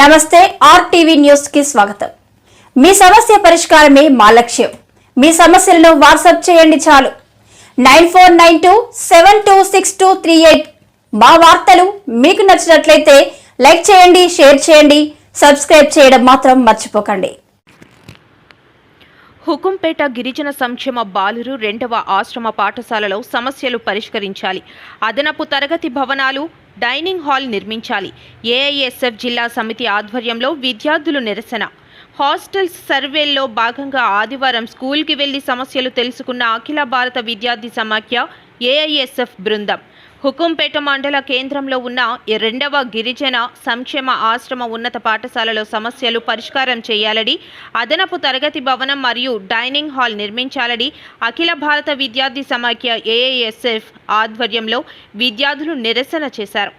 నమస్తే ఆర్టీవీ న్యూస్కి స్వాగతం. మీ సమస్య పరిష్కారమే మా లక్ష్యం. మీ సమస్యలను వాట్సాప్ చేయండి చాలు. Nine four nine two seven two six two three eight మా వార్తలు మీకు నచ్చినట్లయితే లైక్ చేయండి షేర్ చేయండి సబ్స్క్రైబ్ చేయడం మాత్రం మర్చిపోకండి. హుకుంపేట గిరిజన సంక్షేమ బాలురు రెండవ ఆశ్రమ పాఠశాలలో సమస్యలు పరిష్కరించాలి. అదనపు తరగతి భవనాలు డైనింగ్ హాల్ నిర్మించాలి. ఏఐఎస్ఎఫ్ జిల్లా సమితి ఆధ్వర్యంలో విద్యార్థులు నిరసన. హాస్టల్స్ సర్వేల్లో భాగంగా ఆదివారం స్కూల్కి వెళ్ళి సమస్యలు తెలుసుకున్న అఖిల భారత విద్యార్థి సమాఖ్య ఏఐఎస్ఎఫ్ బృందం. హుకుంపేట మండల కేంద్రంలో ఉన్న రెండవ గిరిజన సంక్షేమ ఆశ్రమ ఉన్నత పాఠశాలలో సమస్యలు పరిష్కారం చేయాలని అదనపు తరగతి భవనం మరియు డైనింగ్ హాల్ నిర్మించాలని అఖిల భారత విద్యార్థి సమాఖ్య ఏఐఎస్ఎఫ్ ఆధ్వర్యంలో విద్యార్థులు నిరసన చేశారు.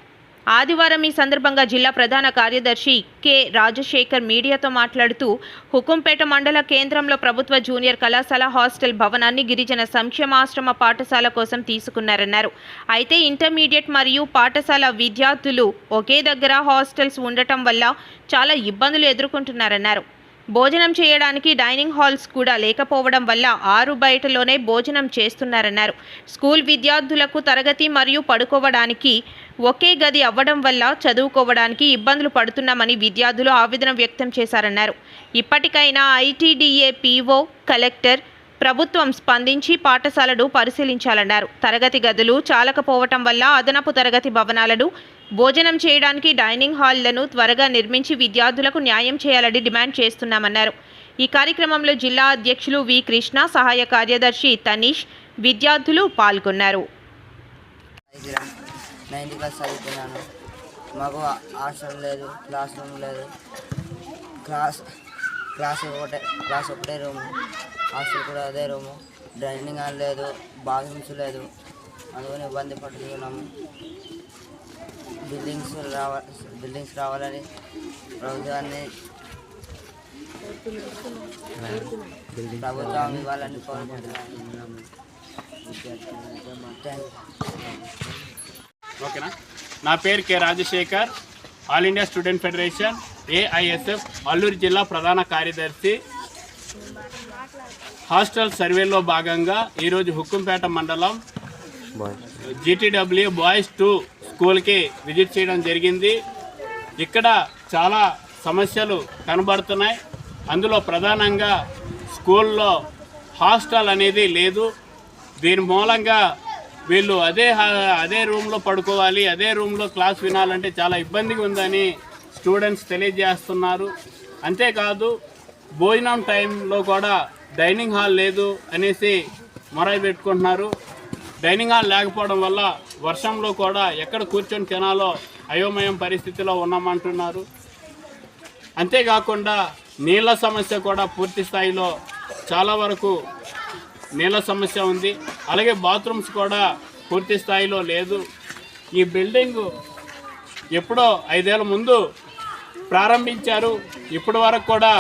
ఆదివారం ఈ సందర్భంగా జిల్లా ప్రధాన కార్యదర్శి కె. రాజశేఖర్ మీడియాతో మాట్లాడుతూ హుకుంపేట మండల కేంద్రంలో ప్రభుత్వ జూనియర్ కళాశాల హాస్టల్ భవనాన్ని గిరిజన సంక్షేమాశ్రమ పాఠశాల కోసం తీసుకున్నారన్నారు. అయితే ఇంటర్మీడియట్ మరియు పాఠశాల విద్యార్థులు ఒకే దగ్గర హాస్టల్స్ ఉండటం వల్ల చాలా ఇబ్బందులు ఎదుర్కొంటున్నారన్నారు. భోజనం చేయడానికి డైనింగ్ హాల్స్ కూడా లేకపోవడం వల్ల ఆరు బయటలోనే భోజనం చేస్తున్నారన్నారు. స్కూల్ విద్యార్థులకు తరగతి మరియు పడుకోవడానికి ఒకే గది అవ్వడం వల్ల చదువుకోవడానికి ఇబ్బందులు పడుతున్నామని విద్యార్థులు ఆవేదన వ్యక్తం చేశారన్నారు. ఇప్పటికైనా ఐటీడీఏ పీఓ కలెక్టర్ ప్రభుత్వం స్పందించి పాఠశాలను పరిశీలించాలన్నారు. తరగతి గదులు చాలకపోవటం వల్ల అదనపు తరగతి భవనాలను భోజనం చేయడానికి డైనింగ్ హాల్లను త్వరగా నిర్మించి విద్యార్థులకు న్యాయం చేయాలని డిమాండ్ చేస్తున్నామన్నారు. ఈ కార్యక్రమంలో జిల్లా అధ్యక్షులు వి. కృష్ణ సహాయ కార్యదర్శి తనీష్ విద్యార్థులు పాల్గొన్నారు. మాకు హాస్టల్ లేదు క్లాస్ రూమ్ లేదు. క్లాస్ క్లాస్ ఒకటే క్లాస్ ఒకటే రూమ్. హాస్టల్ కూడా అదే రూము. డైనింగ్ హాల్ లేదు బాత్రూమ్స్ లేదు. అందుకని ఇబ్బంది పడుతున్నాము బిల్డింగ్స్ రావ బిల్డింగ్స్ రావాలని ప్రభుత్వాన్ని ప్రభుత్వం ఇవ్వాలని కోరుకుంటున్నాము ఓకేనా? నా పేరు K Rajasekhar All India Student Federation AISF Alluri జిల్లా ప్రధాన కార్యదర్శి. హాస్టల్ సర్వేలో భాగంగా ఈరోజు హుక్కుంపేట మండలం జీటీడబ్ల్యూ బాయ్స్ టూ స్కూల్కి విజిట్ చేయడం జరిగింది. ఇక్కడ చాలా సమస్యలు కనబడుతున్నాయి. అందులో ప్రధానంగా స్కూల్లో హాస్టల్ అనేది లేదు. దీని మూలంగా వీళ్ళు అదే హా- అదే రూమ్లో పడుకోవాలి అదే రూమ్లో క్లాస్ వినాలంటే చాలా ఇబ్బందిగా ఉందని స్టూడెంట్స్ తెలియజేస్తున్నారు. అంతేకాదు భోజనం టైంలో కూడా డైనింగ్ హాల్ లేదు అనేసి మొరై పెట్టుకుంటున్నారు. డైనింగ్ హాల్ లేకపోవడం వల్ల వర్షంలో కూడా ఎక్కడ కూర్చొని తినాలో అయోమయం పరిస్థితిలో ఉన్నామంటున్నారు. అంతేకాకుండా నీళ్ళ సమస్య కూడా పూర్తి స్థాయిలో చాలా వరకు నీళ్ళ సమస్య ఉంది. అలాగే బాత్రూమ్స్ కూడా పూర్తి స్థాయిలో లేదు. ఈ బిల్డింగ్ ఎప్పుడో ఐదేళ్ళ ముందు ప్రారంభించారు. ఇప్పటి వరకు కూడా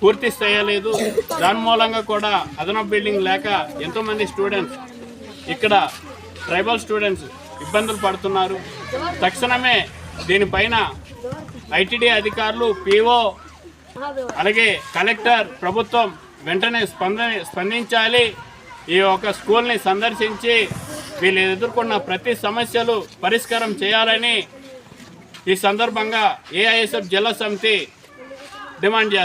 పూర్తి చేయలేదు దాని మూలంగా కూడా అదనపు బిల్డింగ్ లేక ఎంతోమంది స్టూడెంట్స్ ఇక్కడ ట్రైబల్ స్టూడెంట్స్ ఇబ్బందులు పడుతున్నారు. తక్షణమే దీనిపైన ఐటీడీ అధికారులు పీఓ అలాగే కలెక్టర్ ప్రభుత్వం వెంటనే స్పంద స్పందించాలి. ఈ యొక్క స్కూల్ని సందర్శించి వీళ్ళు ఎదుర్కొన్న ప్రతి సమస్యలు పరిష్కారం చేయాలని ఈ సందర్భంగా ఏఐఎస్ఎఫ్ జిల్లా సమితి డిమాండ్ చేస్తారు